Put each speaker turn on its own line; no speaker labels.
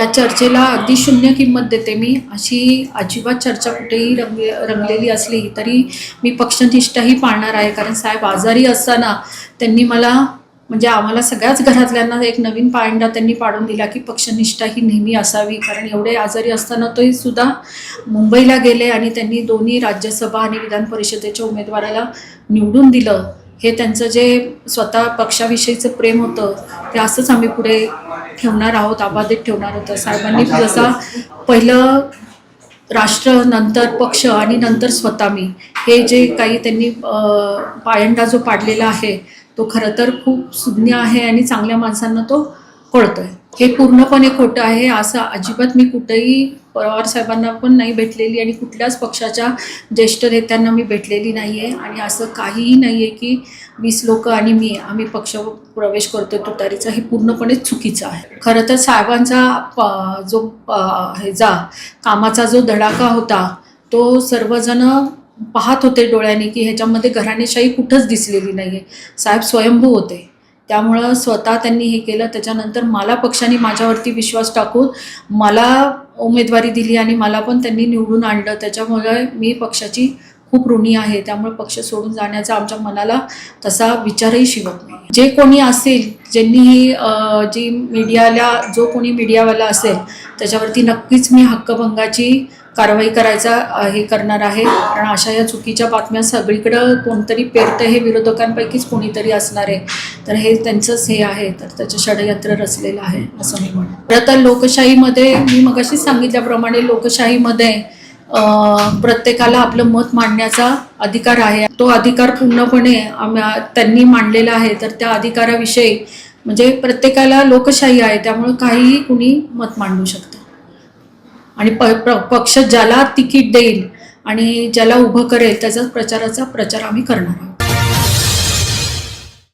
या चर्चेला अगदी शून्य किंमत देते मी. अशी अजिबात चर्चा कुठेही रंग रंगलेली असली तरी मी पक्षनिष्ठाही पाळणार आहे. कारण साहेब आजारी असताना त्यांनी मला म्हणजे आम्हाला सगळ्याच घरातल्यांना एक नवीन पायंडा त्यांनी पाडून दिला की पक्षनिष्ठा ही नेहमी असावी. कारण एवढे आजारी असताना तोही सुद्धा मुंबईला गेले आणि त्यांनी दोन्ही राज्यसभा आणि विधान परिषदेच्या उमेदवाराला निवडून दिलं. हे त्यांचं जे स्वतः पक्षाविषयीचं प्रेम होतं ते असंच आम्ही पुढे ठेवणार आहोत अबाधित ठेवणार होतं साहेबांनी. जसा पहिलं राष्ट्र नंतर पक्ष आणि नंतर स्वतः मी हे जे काही त्यांनी पायंडा जो पाडलेला आहे तो खरं तर खूप सुज्ञ आहे आणि चांगल्या माणसांना तो कळतोय. हे पूर्णपणे खोटं आहे असं अजिबात मी कुठेही पवार साहेबांना पण नाही भेटलेली आणि कुठल्याच पक्षाच्या ज्येष्ठ नेत्यांना मी भेटलेली नाही आहे आणि असं काहीही नाही आहे की वीस लोक आणि मी आम्ही पक्ष प्रवेश करतो तुतारीचा हे पूर्णपणे चुकीचं आहे. खरं तर साहेबांचा जो ह्याचा कामाचा जो धडाका होता तो सर्वजण पाहत होते डोळ्याने की ह्याच्यामध्ये घराणेशाही कुठंच दिसलेली नाही आहे साहेब स्वयंभू होते. त्यामुळं स्वतः त्यांनी हे केलं. त्याच्यानंतर मला पक्षाने माझ्यावरती विश्वास टाकून मला उमेदवारी दिली आणि मला पण त्यांनी निवडून आणलं. त्याच्यामुळे मी पक्षाची खूप ऋणी आहे. त्यामुळे पक्ष सोडून जाण्याचा आमच्या मनाला तसा विचारही शिवत नाही. जे कोणी असेल ज्यांनी ही जी मीडियाला जो कोणी मीडियावाला असेल त्याच्यावरती नक्कीच मी हक्कभंगाची कारवाई करायचा हे करणार आहे. कारण अशा या चुकीच्या बातम्या सगळीकडं कोणतरी पेरतं हे विरोधकांपैकीच कोणीतरी असणार आहे. तर हे त्यांचंच हे आहे. तर त्याचं षडयंत्र रचलेलं आहे असं मी म्हणतो खरं तर लोकशाहीमध्ये मी मगाशी सांगितल्याप्रमाणे लोकशाहीमध्ये प्रत्येकाला आपलं मत मांडण्याचा अधिकार आहे. तो अधिकार पूर्णपणे त्यांनी मांडलेला आहे. तर त्या अधिकाराविषयी म्हणजे प्रत्येकाला लोकशाही आहे. त्यामुळे काहीही कुणी मत मांडू शकतं. आणि प पक्ष ज्याला तिकीट देईल आणि ज्याला उभं करेल त्याचा प्रचाराचा प्रचार आम्ही करणार आहोत.